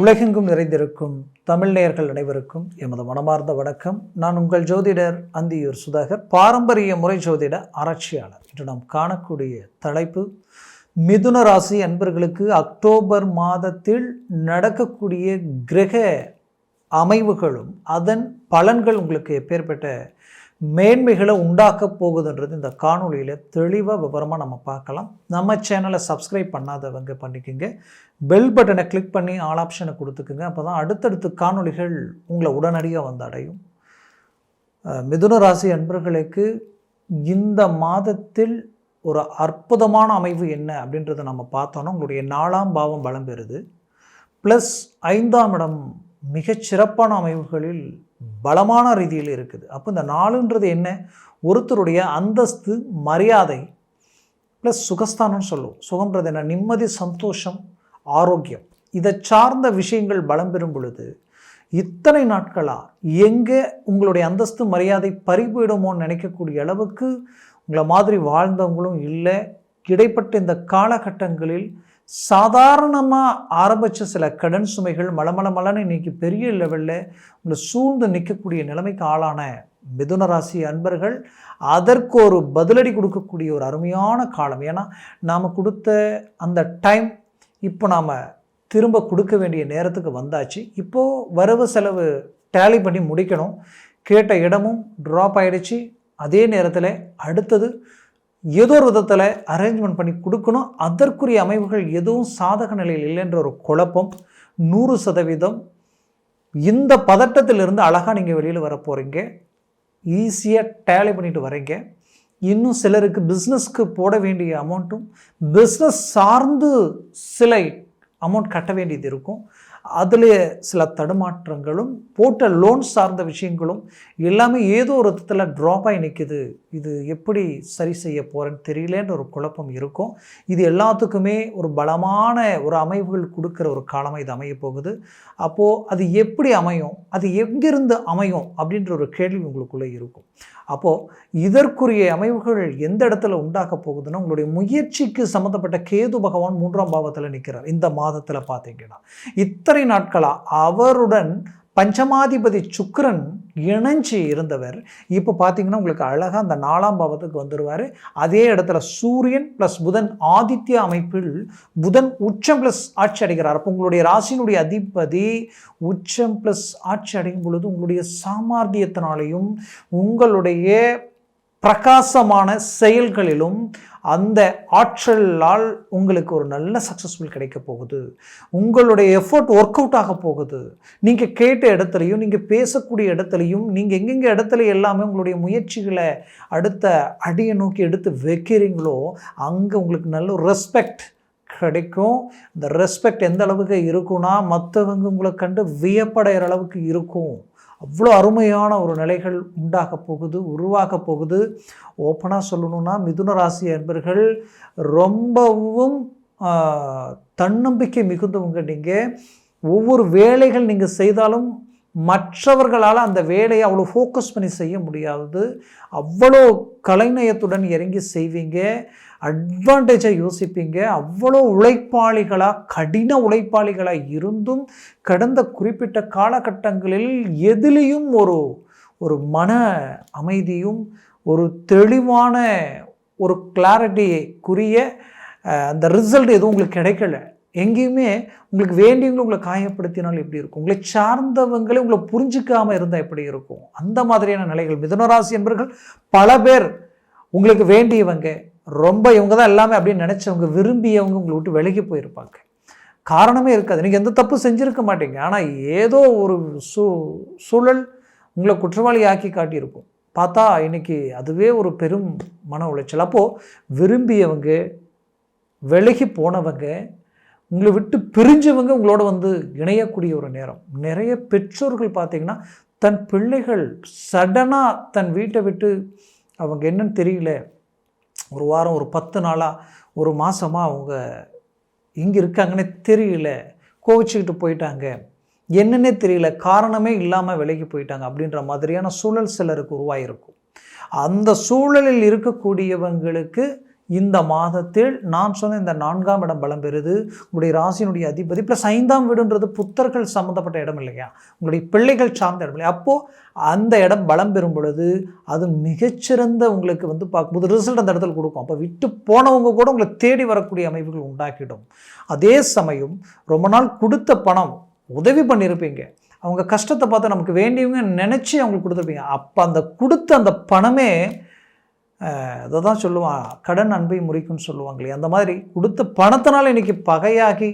உலகெங்கும் நிறைந்திருக்கும் தமிழ் நேயர்கள் அனைவருக்கும் எமது மனமார்ந்த வணக்கம். நான் உங்கள் ஜோதிடர் அந்தியூர் சுதாகர் பாரம்பரிய முறை ஜோதிட ஆராய்ச்சியாளர். இன்று நாம் காணக்கூடிய தலைப்பு மிதுன ராசி அன்பர்களுக்கு அக்டோபர் மாதத்தில் நடக்கக்கூடிய கிரக அமைவுகளும் அதன் பலன்கள் உங்களுக்கு எப்பேற்பட்ட மேன்மைகளை உண்டாக்க போகுதுன்றது இந்த காணொலியில் தெளிவாக விவரமாக நம்ம பார்க்கலாம். நம்ம சேனலை சப்ஸ்கிரைப் பண்ணாதவங்க பண்ணிக்கோங்க. பெல் பட்டனை கிளிக் பண்ணி ஆல் ஆப்ஷனை கொடுத்துக்குங்க. அப்போ தான் அடுத்தடுத்து காணொளிகள் உங்களை உடனடியாக வந்து அடையும். மிதுன ராசி அன்பர்களுக்கு இந்த மாதத்தில் ஒரு அற்புதமான அமைவு என்ன அப்படின்றத நம்ம பார்த்தோன்னா உங்களுடைய நாலாம் பாவம் பலம் பெறுது. ப்ளஸ் ஐந்தாம் இடம் மிகச்சிறப்பான அமைவுகளில் பலமான ரீதியில் இருக்குது. அப்போ இந்த நாளுன்றது என்ன? ஒருத்தருடைய அந்தஸ்து மரியாதை ப்ளஸ் சுகஸ்தானம்னு சொல்லுவோம். சுகம்ன்றது என்ன? நிம்மதி சந்தோஷம் ஆரோக்கியம். இதை சார்ந்த விஷயங்கள் பலம் பெறும் பொழுது இத்தனை நாட்களாக எங்கே உங்களுடைய அந்தஸ்து மரியாதை பறிபோயிடுமோன்னு நினைக்கக்கூடிய அளவுக்கு உங்களை மாதிரி வாழ்ந்தவங்களும் இல்லை. இடைப்பட்ட இந்த காலகட்டங்களில் சாதாரணமாக ஆரம்பித்த சில கடன் சுமைகள் மலமல மலன்னு இன்னைக்கு பெரிய லெவலில் உங்களை சூழ்ந்து நிற்கக்கூடிய நிலைமைக்கு ஆளான மிதுன ராசி அன்பர்கள் அதற்கு ஒரு பதிலடி கொடுக்கக்கூடிய ஒரு அருமையான காலம். ஏன்னா நாம் கொடுத்த அந்த டைம் இப்போ நாம் திரும்ப கொடுக்க வேண்டிய நேரத்துக்கு வந்தாச்சு. இப்போது வரவு செலவு டேலி பண்ணி முடிக்கணும். கேட்ட இடமும் ட்ராப் ஆகிடுச்சு அதே நேரத்தில் அடுத்தது ஏதோ ஒரு விதத்தில் அரேஞ்ச்மெண்ட் பண்ணி கொடுக்கணும். அதற்குரிய அமைவுகள் எதுவும் சாதக நிலையில் இல்லைன்ற ஒரு குழப்பம். நூறு சதவீதம். இந்த பதட்டத்திலிருந்து அழகாக நீங்கள் வெளியில் வர போகிறீங்க ஈஸியாக டேலி பண்ணிட்டு வரீங்க இன்னும் சிலருக்கு பிஸ்னஸ்க்கு போட வேண்டிய அமௌண்ட்டும் பிஸ்னஸ் சார்ந்து சில அமௌண்ட் கட்ட வேண்டியது இருக்கும். அதில் சில தடுமாற்றங்களும் போட்ட லோன் சார்ந்த விஷயங்களும் எல்லாமே ஏதோ ஒரு விதத்தில் ட்ராப்பாக நிற்கிது இது எப்படி சரி செய்ய போகிறேன்னு தெரியலேன்ற ஒரு குழப்பம் இருக்கும். இது எல்லாத்துக்குமே ஒரு பலமான ஒரு அமைவுகள் கொடுக்குற ஒரு காலமாக இது அமைய போகுது. அப்போது அது எப்படி அமையும்? அது எங்கிருந்து அமையும்? அப்படின்ற ஒரு கேள்வி உங்களுக்குள்ளே இருக்கும். அப்போது இதற்குரிய அமைவுகள் எந்த இடத்துல உண்டாக்க போகுதுன்னா உங்களுடைய முயற்சிக்கு சம்மந்தப்பட்ட கேது பகவான் மூன்றாம் பாவத்தில் நிற்கிறார் இந்த மாதத்தில் பார்த்தீங்கன்னா. இத்தனை நாட்களாக அவருடன் பஞ்சமாதிபதி சுக்கரன் இணைஞ்சு இருந்தவர். இப்போ பார்த்தீங்கன்னா உங்களுக்கு அழகாக அந்த நாலாம் பாவத்துக்கு வந்துடுவார் அதே இடத்துல சூரியன் ப்ளஸ் புதன் ஆதித்ய அமைப்பில் புதன் உச்சம் ப்ளஸ் ஆட்சி அடைகிறார். அப்போ உங்களுடைய ராசியினுடைய அதிபதி உச்சம் ப்ளஸ் ஆட்சி அடையும் பொழுது உங்களுடைய சாமர்த்தியத்தினாலையும் உங்களுடைய பிரகாசமான செயல்களிலும் அந்த ஆற்றலால் உங்களுக்கு ஒரு நல்ல சக்ஸஸ்ஃபுல் கிடைக்க போகுது. உங்களுடைய எஃபோர்ட் ஒர்க் அவுட் ஆக போகுது. நீங்கள் கேட்ட இடத்துலையும் நீங்கள் பேசக்கூடிய இடத்துலையும் நீங்கள் எங்கெங்கே இடத்துல எல்லாமே உங்களுடைய முயற்சிகளை அடுத்த அடியை நோக்கி எடுத்து வைக்கிறீங்களோ அங்கே உங்களுக்கு நல்ல ரெஸ்பெக்ட் கிடைக்கும். இந்த ரெஸ்பெக்ட் எந்த அளவுக்கு இருக்கும்னா மற்றவங்க உங்களை கண்டு வியப்படைகிற அளவுக்கு இருக்கும். அவ்வளோ அருமையான ஒரு நிலைகள் உண்டாக போகுது உருவாக போகுது. ஓப்பனாக சொல்லணும்னா மிதுன ராசி அன்பர்கள் ரொம்பவும் தன்னம்பிக்கை மிகுந்தவங்க நீங்கள் ஒவ்வொரு வேலைகள் நீங்கள் செய்தாலும் மற்றவர்களால் அந்த வேலையை அவ்வளோ ஃபோக்கஸ் பண்ணி செய்ய முடியாது. அவ்வளோ கலைநயத்துடன் இறங்கி செய்வீங்க. அட்வான்டேஜாக யோசிப்பீங்க. அவ்வளோ உழைப்பாளிகளாக கடின உழைப்பாளிகளாக இருந்தும் கடந்த குறிப்பிட்ட காலகட்டங்களில் எதிலையும் ஒரு ஒரு மன அமைதியும் ஒரு தெளிவான ஒரு கிளாரிட்டிக்குரிய அந்த ரிசல்ட் எதுவும் உங்களுக்கு கிடைக்கல. எங்கேயுமே உங்களுக்கு வேண்டியவங்களை உங்களை காயப்படுத்தினால் எப்படி இருக்கும்? உங்களை சார்ந்தவங்களே உங்களை புரிஞ்சிக்காமல் இருந்தால் எப்படி இருக்கும்? அந்த மாதிரியான நிலைகள். மிதனராசி என்பவர்கள் பல பேர் உங்களுக்கு வேண்டியவங்க. ரொம்ப இவங்க தான் எல்லாமே அப்படின்னு நினச்சவங்க விரும்பியவங்க உங்களை விட்டு விலகி போயிருப்பாங்க. காரணமே இருக்காது. நீங்கள் எந்த தப்பு செஞ்சுருக்க மாட்டீங்க. ஆனால் ஏதோ ஒரு சூ சூழல் உங்களை குற்றவாளி ஆக்கி காட்டியிருக்கும். பார்த்தா இன்னைக்கு அதுவே ஒரு பெரும் மன உளைச்சல். அப்போது விரும்பியவங்க விலகி போனவங்க உங்களை விட்டு பிரிஞ்சவங்க உங்களோட வந்து இணையக்கூடிய ஒரு நேரம். நிறைய பெற்றோர்கள் பார்த்தீங்கன்னா தன் பிள்ளைகள் சடனாக தன் வீட்டை விட்டு அவங்க என்னன்னு தெரியல. ஒரு வாரம் ஒரு பத்து நாளாக ஒரு மாதமாக அவங்க எங்கே இருக்காங்கன்னே தெரியல. கோவிச்சுக்கிட்டு போயிட்டாங்க. என்னன்னே தெரியல. காரணமே இல்லாமல் விலகி போயிட்டாங்க அப்படின்ற மாதிரியான சூழல் சிலருக்கு உருவாயிருக்கும். அந்த சூழலில் இருக்கக்கூடியவங்களுக்கு இந்த மாதத்தில் நான் சொன்ன இந்த நான்காம் இடம் பலம் பெறுது. உங்களுடைய ராசியினுடைய அதிபதி ப்ளஸ் ஐந்தாம் வீடுன்றது புத்தர்கள் சம்மந்தப்பட்ட இடம் இல்லையா? உங்களுடைய பிள்ளைகள் சார்ந்த இடம் இல்லையா? அப்போது அந்த இடம் பலம் பெறும் பொழுது அது மிகச்சிறந்த உங்களுக்கு வந்து பார்க்கும்போது ரிசல்ட் அந்த இடத்துல கொடுக்கும். அப்போ விட்டு போனவங்க கூட உங்களை தேடி வரக்கூடிய அமைப்புகள் உண்டாக்கிடும். அதே சமயம் ரொம்ப நாள் கொடுத்த பணம் உதவி பண்ணியிருப்பீங்க. அவங்க கஷ்டத்தை பார்த்து நமக்கு வேண்டியவங்க நினச்சி அவங்களுக்கு கொடுத்துருப்பீங்க. அப்போ அந்த கொடுத்த அந்த பணமே அதை தான் சொல்லுவான். கடன் அன்பை முறிக்கும்னு சொல்லுவாங்க இல்லையா அந்த மாதிரி கொடுத்த பணத்தினால் இன்றைக்கி பகையாகி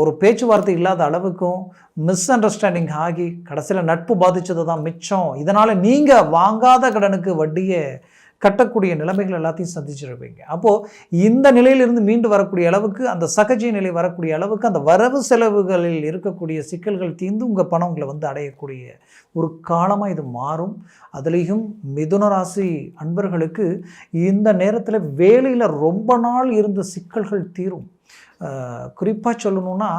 ஒரு பேச்சுவார்த்தை இல்லாத அளவுக்கும் மிஸ் அண்டர்ஸ்டாண்டிங் ஆகி கடைசியில் நட்பு பாதித்தது தான் மிச்சம். இதனால் நீங்கள் வாங்காத கடனுக்கு வட்டியை கட்டக்கூடிய நிலைமைகள் எல்லாத்தையும் சந்திச்சிருப்பீங்க. அப்போது இந்த நிலையிலிருந்து மீண்டு வரக்கூடிய அளவுக்கு அந்த சகஜ நிலை வரக்கூடிய அளவுக்கு அந்த வரவு செலவுகளில் இருக்கக்கூடிய சிக்கல்கள் தீர்ந்து உங்கள் பணம் உங்களை வந்து அடையக்கூடிய ஒரு காலமாக இது மாறும். அதுலேயும் மிதுன ராசி அன்பர்களுக்கு இந்த நேரத்தில் வேலையில் ரொம்ப நாள் இருந்த சிக்கல்கள் தீரும். குறிப்பாக சொல்லணுன்னா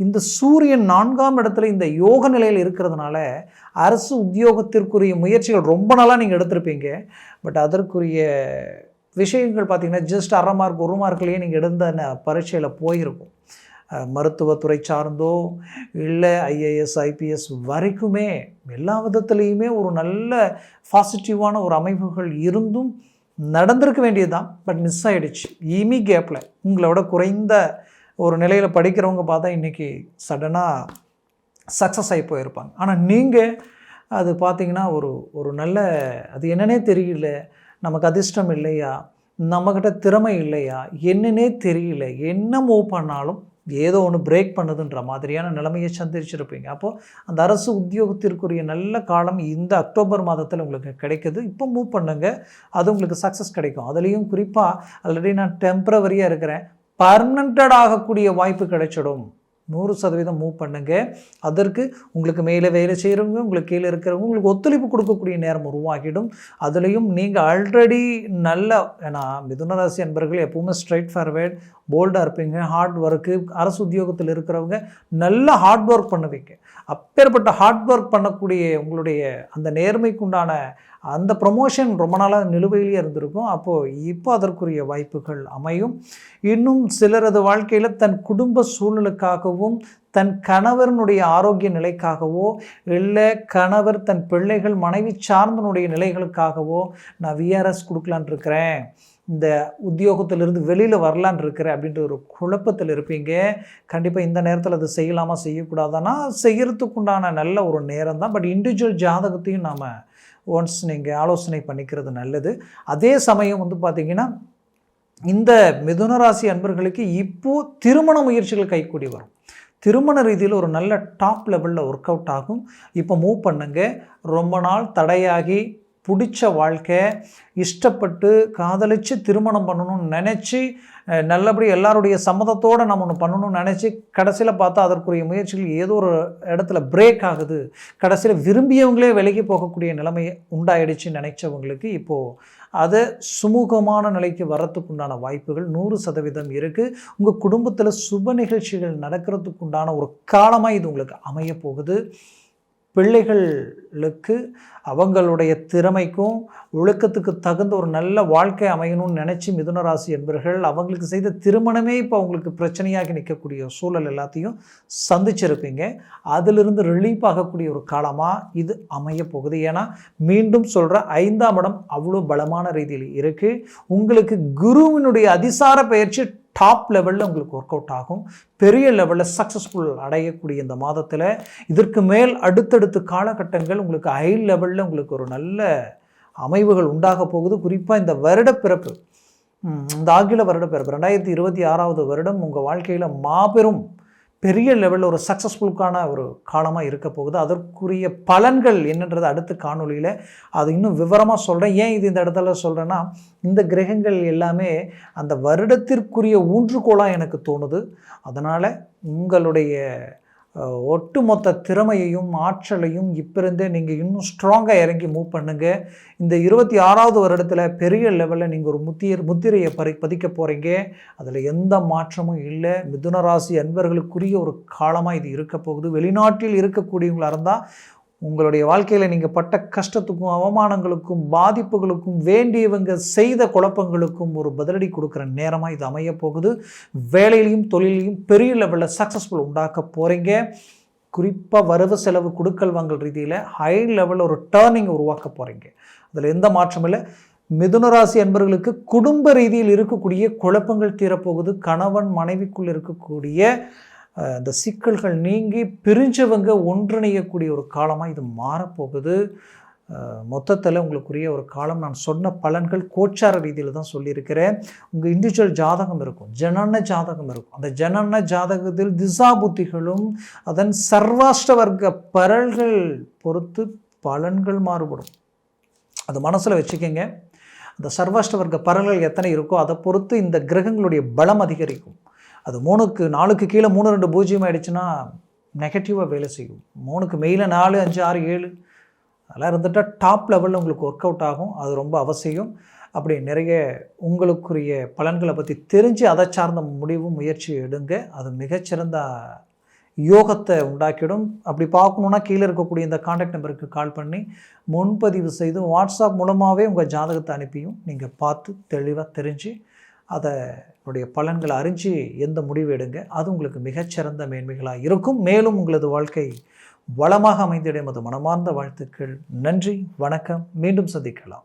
இந்த சூரியன் நான்காம் இடத்துல இந்த யோக நிலையில் இருக்கிறதுனால அரசு உத்தியோகத்திற்குரிய முயற்சிகள் ரொம்ப நாளாக நீங்கள் எடுத்திருப்பீங்க. பட் அதற்குரிய விஷயங்கள் பார்த்தீங்கன்னா ஜஸ்ட் அரை மார்க் ஒரு மார்க்லேயே நீங்கள் எடுத்த ந- பரீட்சையில் போயிருக்கும். மருத்துவத்துறை சார்ந்தோ இல்லை ஐஏஎஸ் ஐபிஎஸ் வரைக்குமே எல்லா விதத்துலேயுமே ஒரு நல்ல பாசிட்டிவான ஒரு அமைப்புகள் இருந்தும் நடந்திருக்க வேண்டியது தான் பட் மிஸ் ஆகிடுச்சு இமி கேப்பில் உங்களோட குறைந்த ஒரு நிலையில் படிக்கிறவங்க பார்த்தா இன்றைக்கி சடனாக சக்ஸஸ் ஆகி போயிருப்பாங்க. ஆனால் நீங்கள் அது பார்த்தீங்கன்னா ஒரு ஒரு நல்ல அது என்னன்னே தெரியல நமக்கு அதிர்ஷ்டம் இல்லையா நம்மக்கிட்ட திறமை இல்லையா என்னன்னே தெரியல என்ன மூவ் பண்ணாலும் ஏதோ ஒன்று பிரேக் பண்ணுதுன்ற மாதிரியான நிலைமையை சந்திச்சிருப்பீங்க. அப்போது அந்த அரசு உத்தியோகத்திற்குரிய நல்ல காலம் இந்த அக்டோபர் மாதத்தில் உங்களுக்கு கிடைக்குது. இப்போ மூவ் பண்ணுங்க அது உங்களுக்கு சக்ஸஸ் கிடைக்கும். அதுலேயும் குறிப்பாக ஆல்ரெடி நான் டெம்ப்ரவரியாக இருக்கிறேன். பர்மனண்டட் ஆகக்கூடிய வாய்ப்பு கிடைச்சிடும். நூறு சதவீதம் மூவ் பண்ணுங்க. அதற்கு உங்களுக்கு மேலே வேலை செய்கிறவங்க உங்களுக்கு கீழே இருக்கிறவங்க உங்களுக்கு ஒத்துழைப்பு கொடுக்கக்கூடிய நேரம் உருவாகிடும். அதுலேயும் நீங்கள் ஆல்ரெடி நல்ல ஏன்னா மிதுனராசி அன்பர்கள் எப்பவுமே ஸ்ட்ரைட் ஃபார்வேர்ட் போல்டாக இருப்பீங்க. ஹார்ட் ஒர்க்கு அரசு உத்தியோகத்தில் இருக்கிறவங்க நல்ல ஹார்ட் ஒர்க் பண்ணுவீங்க. அப்பேற்பட்ட ஹார்ட் ஒர்க் பண்ணக்கூடிய உங்களுடைய அந்த நேர்மைக்குண்டான அந்த ப்ரொமோஷன் ரொம்ப நாளாக நிலுவையிலேயே இருந்திருக்கும். அப்போது இப்போ அதற்குரிய வாய்ப்புகள் அமையும். இன்னும் சிலரது வாழ்க்கையில் தன் குடும்ப சூழலுக்காகவும் தன் கணவரனுடைய ஆரோக்கிய நிலைக்காகவோ இல்லை கணவர் தன் பிள்ளைகள் மனைவி சார்ந்தனுடைய நிலைகளுக்காகவோ நான் விஆர்எஸ் கொடுக்கலான் இருக்கிறேன். இந்த உத்தியோகத்திலிருந்து வெளியில் வரலான் இருக்கிறேன் அப்படின்ற ஒரு குழப்பத்தில் இருப்பீங்க. கண்டிப்பாக இந்த நேரத்தில் அது செய்யலாமா செய்யக்கூடாதானா செய்கிறதுக்குண்டான நல்ல ஒரு நேரம் தான். பட் இண்டிவிஜுவல் ஜாதகத்தையும் நாம் ஒன்ஸ் நீங்கள் ஆலோசனை பண்ணிக்கிறது நல்லது. அதே சமயம் வந்து பார்த்திங்கன்னா இந்த மிதுனராசி அன்பர்களுக்கு இப்போ திருமண முயற்சிகள் கைக்கூடி வரும். திருமண ரீதியில் ஒரு நல்ல டாப் லெவலில் ஒர்க் அவுட் ஆகும். இப்போ மூவ் பண்ணுங்க. ரொம்ப நாள் தடையாகி பிடிச்ச வாழ்க்கை இஷ்டப்பட்டு காதலித்து திருமணம் பண்ணணும்னு நினச்சி நல்லபடி எல்லாருடைய சம்மதத்தோடு நம்ம ஒன்று பண்ணணும்னு நினச்சி கடைசியில் பார்த்தா அதற்குரிய முயற்சிகள் ஏதோ ஒரு இடத்துல பிரேக் ஆகுது. கடைசியில் விரும்பியவங்களே விலகி போகக்கூடிய நிலைமை உண்டாயிடுச்சுன்னு நினைச்சவங்களுக்கு இப்போது அதை சுமூகமான நிலைக்கு வரத்துக்குண்டான வாய்ப்புகள் நூறு சதவீதம் இருக்குது உங்கள் குடும்பத்தில் சுப நிகழ்ச்சிகள் நடக்கிறதுக்குண்டான ஒரு காலமாக இது உங்களுக்கு அமைய போகுது. பிள்ளைகளுக்கு அவங்களுடைய திறமைக்கும் ஒழுக்கத்துக்கு தகுந்த ஒரு நல்ல வாழ்க்கை அமையணும்னு நினச்சி மிதுனராசி என்பர்கள் அவங்களுக்கு செய்த திருமணமே இப்போ அவங்களுக்கு பிரச்சனையாகி நிற்கக்கூடிய சூழல் எல்லாத்தையும் சந்திச்சிருப்பீங்க. அதிலிருந்து ரிலீஃப் ஆகக்கூடிய ஒரு காலமாக இது அமைய போகுது. ஏன்னா மீண்டும் சொல்கிற ஐந்தாம் இடம் அவ்வளோ பலமான ரீதியில் இருக்குது உங்களுக்கு குருவினுடைய அதிசார பயிற்சி டாப் லெவலில் உங்களுக்கு ஒர்க் அவுட் ஆகும். பெரிய லெவலில் சக்ஸஸ்ஃபுல் அடையக்கூடிய இந்த மாதத்தில் இதற்கு மேல் அடுத்தடுத்த காலகட்டங்கள் உங்களுக்கு ஹை லெவலில் உங்களுக்கு ஒரு நல்ல அமைவுகள் உண்டாக போகுது. குறிப்பாக இந்த வருடப்பிறப்பு. பிறப்பு இந்த ஆங்கில வருடப்பிறப்பு. ரெண்டாயிரத்தி இருபத்தி ஆறாவது வருடம் உங்கள் வாழ்க்கையில் மாபெரும் பெரிய லெவலில் ஒரு சக்ஸஸ்ஃபுல்கான ஒரு காலமாக இருக்க போகுது. அதற்குரிய பலன்கள் என்னன்றது அடுத்த காணொளியில் அது இன்னும் விவரமாக சொல்கிறேன் ஏன் இது இந்த இடத்துல சொல்கிறேன்னா இந்த கிரகங்கள் எல்லாமே அந்த வருடத்திற்குரிய ஊன்றுகோலாக எனக்கு தோணுது. அதனால் உங்களுடைய ஒட்டுமொத்த திறமையையும் ஆற்றலையும் இப்பிருந்தே நீங்கள் இன்னும் ஸ்ட்ராங்காக இறங்கி மூவ் பண்ணுங்கள் இந்த இருபத்தி ஆறாவது வருடத்தில் பெரிய லெவலில் நீங்கள் ஒரு முத்திர முத்திரையை பறி பதிக்க போகிறீங்க அதில் எந்த மாற்றமும் இல்லை. மிதுன ராசி அன்பர்களுக்குரிய ஒரு காலமாக இது இருக்க போகுது வெளிநாட்டில் இருக்கக்கூடியவங்களாக இருந்தால் உங்களுடைய வாழ்க்கையில் நீங்கள் பட்ட கஷ்டத்துக்கும் அவமானங்களுக்கும் பாதிப்புகளுக்கும் வேண்டியவங்க செய்த குழப்பங்களுக்கும் ஒரு பதிலடி கொடுக்குற நேரமாக இது அமைய போகுது. வேலையிலையும் தொழிலையும் பெரிய லெவலில் சக்ஸஸ்ஃபுல் உண்டாக்க போகிறீங்க குறிப்பாக வரவு செலவு கொடுக்கல் வாங்கல் ரீதியில் ஹை லெவலில் ஒரு டேர்னிங் உருவாக்க போகிறீங்க அதில் எந்த மாற்றமும் இல்லை. மிதுனராசி ராசி குடும்ப ரீதியில் இருக்கக்கூடிய குழப்பங்கள் தீரப்போகுது. கணவன் மனைவிக்குள் இருக்கக்கூடிய இந்த சிக்கல்கள் நீங்கி பிரிஞ்சவங்க ஒன்றிணையக்கூடிய ஒரு காலமாக இது மாறப்போகுது. மொத்தத்தில் உங்களுக்குரிய ஒரு காலம் நான் சொன்ன பலன்கள் கோச்சார ரீதியில் தான் சொல்லியிருக்கிறேன். உங்கள் இண்டிவிஜுவல் ஜாதகம் இருக்கும் ஜனன ஜாதகம் இருக்கும். அந்த ஜனன ஜாதகத்தில் திசா புத்திகளும் அதன் சர்வாஷ்ட வர்க்க பரல்கள் பொறுத்து பலன்கள் மாறுபடும். அது மனசில் வச்சுக்கோங்க. அந்த சர்வாஷ்ட வர்க்க பரல்கள் எத்தனை இருக்கோ அதை பொறுத்து இந்த கிரகங்களுடைய பலம் அதிகரிக்கும். அது மூணுக்கு நாலுக்கு கீழே மூணு ரெண்டு பூஜ்ஜியம் ஆகிடுச்சுன்னா நெகட்டிவாக வேலை செய்யும். மூணுக்கு மேலே நாலு அஞ்சு ஆறு ஏழு அதெல்லாம் இருந்துட்டால் டாப் லெவலில் உங்களுக்கு ஒர்க் அவுட் ஆகும். அது ரொம்ப அவசியம். அப்படி நிறைய உங்களுக்குரிய பலன்களை பற்றி தெரிஞ்சு அதை சார்ந்த முடிவும் முயற்சி எடுங்க. அது மிகச்சிறந்த யோகத்தை உண்டாக்கிடும். அப்படி பார்க்கணுன்னா கீழே இருக்கக்கூடிய இந்த காண்டாக்ட் நம்பருக்கு கால் பண்ணி முன்பதிவு செய்து வாட்ஸ்அப் மூலமாகவே உங்கள் ஜாதகத்தை அனுப்பியும். நீங்கள் பார்த்து தெளிவாக தெரிஞ்சு அதை உடைய பலன்களை அறிஞ்சு எந்த முடிவு எடுங்க. அது உங்களுக்கு மிகச்சிறந்த மேன்மைகளாக இருக்கும். மேலும் உங்களது வாழ்க்கை வளமாக அமைந்திடும் அது மனமார்ந்த வாழ்த்துக்கள். நன்றி. வணக்கம். மீண்டும் சந்திக்கலாம்.